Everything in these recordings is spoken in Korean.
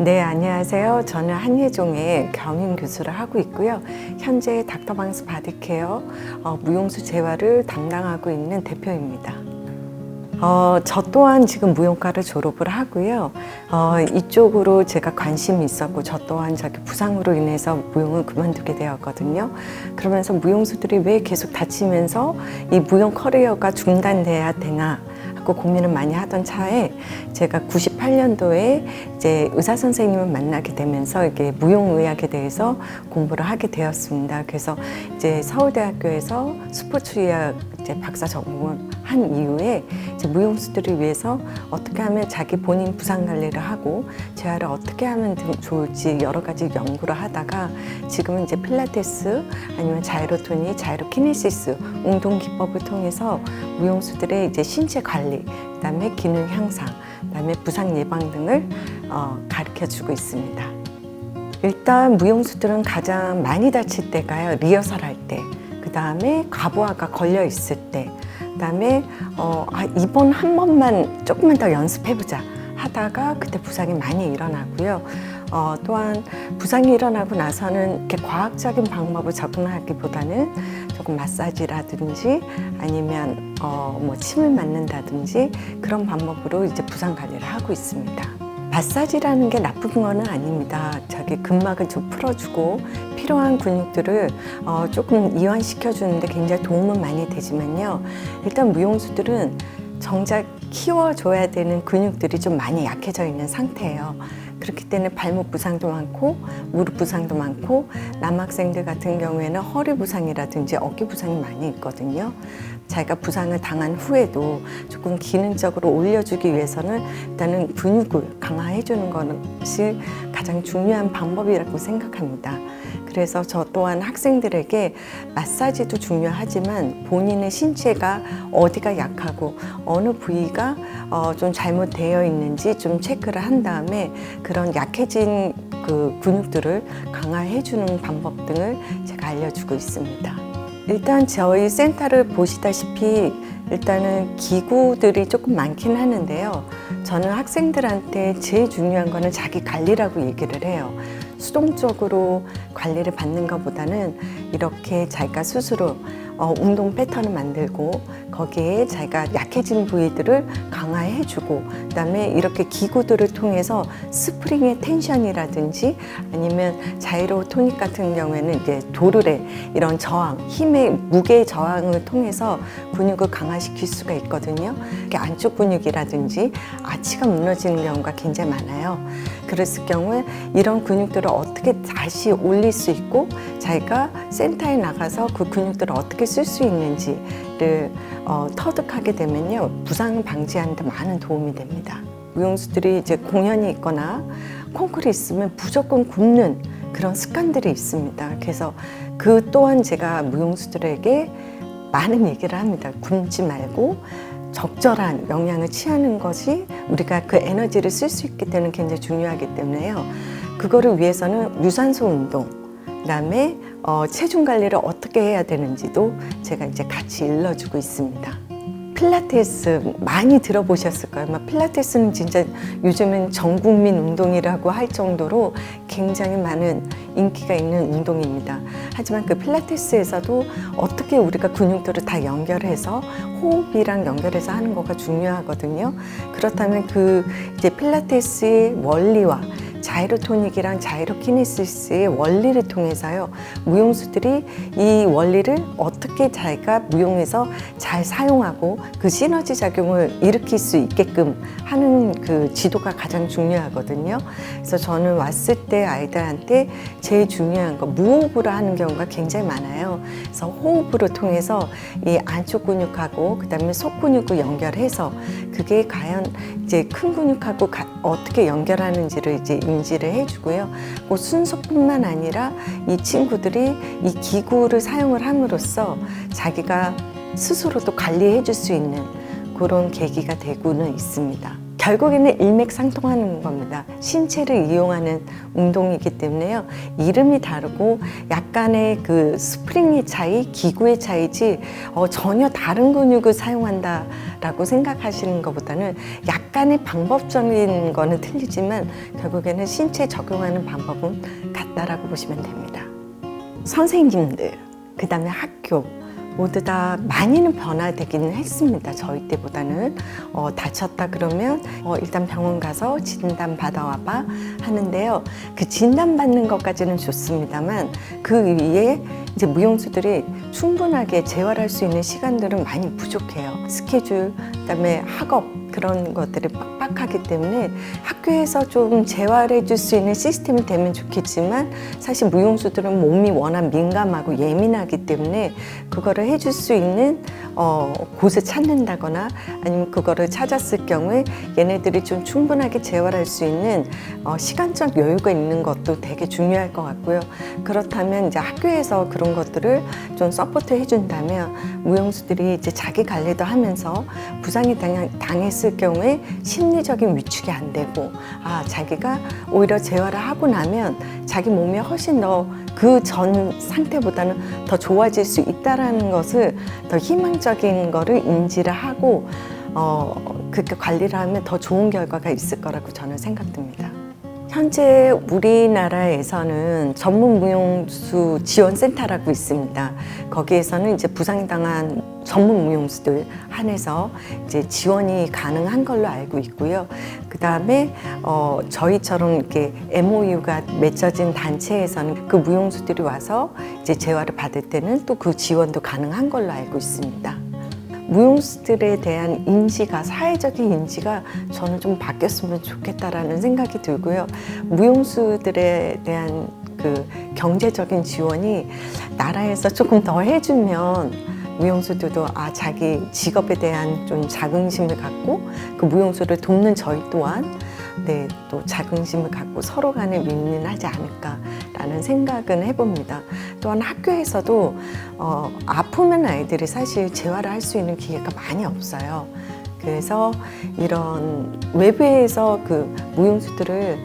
네, 안녕하세요. 저는 한예종의 경영 교수를 하고 있고요. 현재 닥터방스 바디케어 어, 무용수 재활을 담당하고 있는 대표입니다. 어, 저 또한 지금 무용과를 졸업을 하고요. 어, 이쪽으로 제가 관심이 있었고, 저 또한 자기 부상으로 인해서 무용을 그만두게 되었거든요. 그러면서 무용수들이 왜 계속 다치면서 이 무용 커리어가 중단돼야 되나 하고 고민을 많이 하던 차에 제가 98년도에 이제 의사 선생님을 만나게 되면서 이게 무용의학에 대해서 공부를 하게 되었습니다. 그래서 이제 서울대학교에서 스포츠의학 이제 박사 전공을 한 이후에 무용수들을 위해서 어떻게 하면 자기 본인 부상 관리를 하고 재활을 어떻게 하면 좀 좋을지 여러 가지 연구를 하다가 지금은 이제 필라테스 아니면 자이로토니, 자이로키네시스 운동 기법을 통해서 무용수들의 이제 신체 관리, 그다음에 기능 향상, 그다음에 부상 예방 등을 어, 가르쳐 주고 있습니다. 일단 무용수들은 가장 많이 다칠 때가요 리허설 할 때, 그 다음에 과부하가 걸려 있을 때, 그 다음에 어, 아, 이번 한 번만 조금만 더 연습해보자 하다가 그때 부상이 많이 일어나고요. 어, 또한 부상이 일어나고 나서는 이렇게 과학적인 방법을 접근하기보다는 조금 마사지라든지 아니면 어, 뭐 침을 맞는다든지 그런 방법으로 이제 부상 관리를 하고 있습니다. 마사지라는 게 나쁜 거는 아닙니다. 자기 근막을 좀 풀어주고 필요한 근육들을 어, 조금 이완시켜 주는데 굉장히 도움은 많이 되지만요. 일단 무용수들은 정작 키워줘야 되는 근육들이 좀 많이 약해져 있는 상태예요. 그렇기 때문에 발목 부상도 많고 무릎 부상도 많고 남학생들 같은 경우에는 허리 부상이라든지 어깨 부상이 많이 있거든요. 자기가 부상을 당한 후에도 조금 기능적으로 올려주기 위해서는 일단은 근육을 강화해 주는 것이 가장 중요한 방법이라고 생각합니다. 그래서 저 또한 학생들에게 마사지도 중요하지만 본인의 신체가 어디가 약하고 어느 부위가 어, 좀 잘못되어 있는지 좀 체크를 한 다음에 그런 약해진 그 근육들을 강화해 주는 방법 등을 제가 알려주고 있습니다. 일단 저희 센터를 보시다시피 일단은 기구들이 조금 많긴 하는데요. 저는 학생들한테 제일 중요한 거는 자기 관리라고 얘기를 해요. 수동적으로 관리를 받는 것보다는 이렇게 자기가 스스로 어, 운동 패턴을 만들고 거기에 자기가 약해진 부위들을 강화해주고 그다음에 이렇게 기구들을 통해서 스프링의 텐션이라든지 아니면 자이로 토닉 같은 경우에는 이제 도르래 이런 저항, 힘의 무게 저항을 통해서 근육을 강화시킬 수가 있거든요. 안쪽 근육이라든지 아치가 무너지는 경우가 굉장히 많아요. 그랬을 경우에 이런 근육들을 어떻게 다시 올릴 수 있고 자기가 센터에 나가서 그 근육들을 어떻게 쓸 수 있는지를 어, 터득하게 되면요 부상 방지하는 데 많은 도움이 됩니다. 무용수들이 이제 공연이 있거나 콩쿠르 있으면 무조건 굽는 그런 습관들이 있습니다. 그래서 그 또한 제가 무용수들에게 많은 얘기를 합니다. 굶지 말고 적절한 영양을 취하는 것이 우리가 그 에너지를 쓸 수 있기 때문에 굉장히 중요하기 때문에요. 그거를 위해서는 유산소 운동, 그다음에 어, 체중 관리를 어떻게 해야 되는지도 제가 이제 같이 일러주고 있습니다. 필라테스 많이 들어보셨을 거예요. 막 필라테스는 진짜 요즘은 전 국민 운동이라고 할 정도로 굉장히 많은 인기가 있는 운동입니다. 하지만 그 필라테스에서도 어떻게 우리가 근육들을 다 연결해서 호흡이랑 연결해서 하는 거가 중요하거든요. 그렇다면 그 이제 필라테스의 원리와 자이로토닉이랑 자이로키네시스의 원리를 통해서요 무용수들이 이 원리를 어떻게 자기가 무용에서 잘 사용하고 그 시너지 작용을 일으킬 수 있게끔 하는 그 지도가 가장 중요하거든요. 그래서 저는 왔을 때 아이들한테 제일 중요한 거 무호흡으로 하는 경우가 굉장히 많아요. 그래서 호흡으로 통해서 이 안쪽 근육하고 그다음에 속 근육을 연결해서 그게 과연 이제 큰 근육하고 가- 어떻게 연결하는지를 이제 인지를 해주고요. 그 순서뿐만 아니라 이 친구들이 이 기구를 사용을 함으로써 자기가 스스로도 관리해 줄 수 있는 그런 계기가 되고는 있습니다. 결국에는 일맥상통하는 겁니다. 신체를 이용하는 운동이기 때문에요. 이름이 다르고 약간의 그 스프링의 차이, 기구의 차이지 어, 전혀 다른 근육을 사용한다라고 생각하시는 것보다는 약간의 방법적인 거는 틀리지만 결국에는 신체 적용하는 방법은 같다라고 보시면 됩니다. 선생님들, 그 다음에 학교, 모두 다 많이는 변화되기는 했습니다. 저희 때보다는 어, 다쳤다 그러면 어, 일단 병원 가서 진단 받아와봐 하는데요. 그 진단 받는 것까지는 좋습니다만 그 위에 이제 무용수들이 충분하게 재활할 수 있는 시간들은 많이 부족해요. 스케줄, 그다음에 학업 그런 것들이 빡빡하기 때문에 학교에서 좀 재활해 줄 수 있는 시스템이 되면 좋겠지만 사실 무용수들은 몸이 워낙 민감하고 예민하기 때문에 그거를 해줄 수 있는 어, 곳을 찾는다거나 아니면 그거를 찾았을 경우에 얘네들이 좀 충분하게 재활할 수 있는 어, 시간적 여유가 있는 것도 되게 중요할 것 같고요. 그렇다면 이제 학교에서 그런 것들을 좀 서포트 해준다면 무용수들이 이제 자기 관리도 하면서 부상이 당했을 경우에 심리 적인 위축이 안 되고 아 자기가 오히려 재활을 하고 나면 자기 몸이 훨씬 더 그 전 상태보다는 더 좋아질 수 있다라는 것을 더 희망적인 거를 인지를 하고 어 그렇게 관리를 하면 더 좋은 결과가 있을 거라고 저는 생각됩니다. 현재 우리나라에서는 전문 무용수 지원센터라고 있습니다. 거기에서는 이제 부상당한 전문 무용수들 한해서 이제 지원이 가능한 걸로 알고 있고요. 그 다음에 어, 저희처럼 이렇게 MOU가 맺어진 단체에서는 그 무용수들이 와서 이제 재활을 받을 때는 또 그 지원도 가능한 걸로 알고 있습니다. 무용수들에 대한 인지가 사회적인 인지가 저는 좀 바뀌었으면 좋겠다라는 생각이 들고요. 무용수들에 대한 그 경제적인 지원이 나라에서 조금 더 해주면 무용수들도 아 자기 직업에 대한 좀 자긍심을 갖고 그 무용수를 돕는 저희 또한 네, 또 자긍심을 갖고 서로 간에 윈윈하지 않을까라는 생각은 해봅니다. 또한 학교에서도 어, 아프면 아이들이 사실 재활을 할 수 있는 기회가 많이 없어요. 그래서 이런 외부에서 그 무용수들을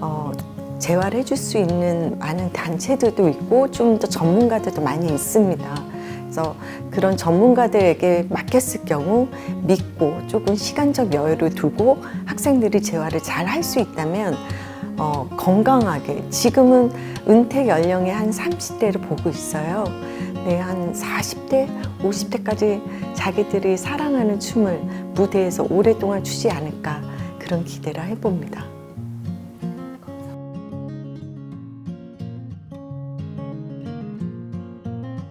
어, 재활해 줄 수 있는 많은 단체들도 있고 좀 더 전문가들도 많이 있습니다. 그래서 그런 전문가들에게 맡겼을 경우 믿고 조금 시간적 여유를 두고 학생들이 재활을 잘 할 수 있다면 어, 건강하게 지금은 은퇴 연령의 한 30대를 보고 있어요. 네, 한 40대, 50대까지 자기들이 사랑하는 춤을 무대에서 오랫동안 추지 않을까 그런 기대를 해봅니다.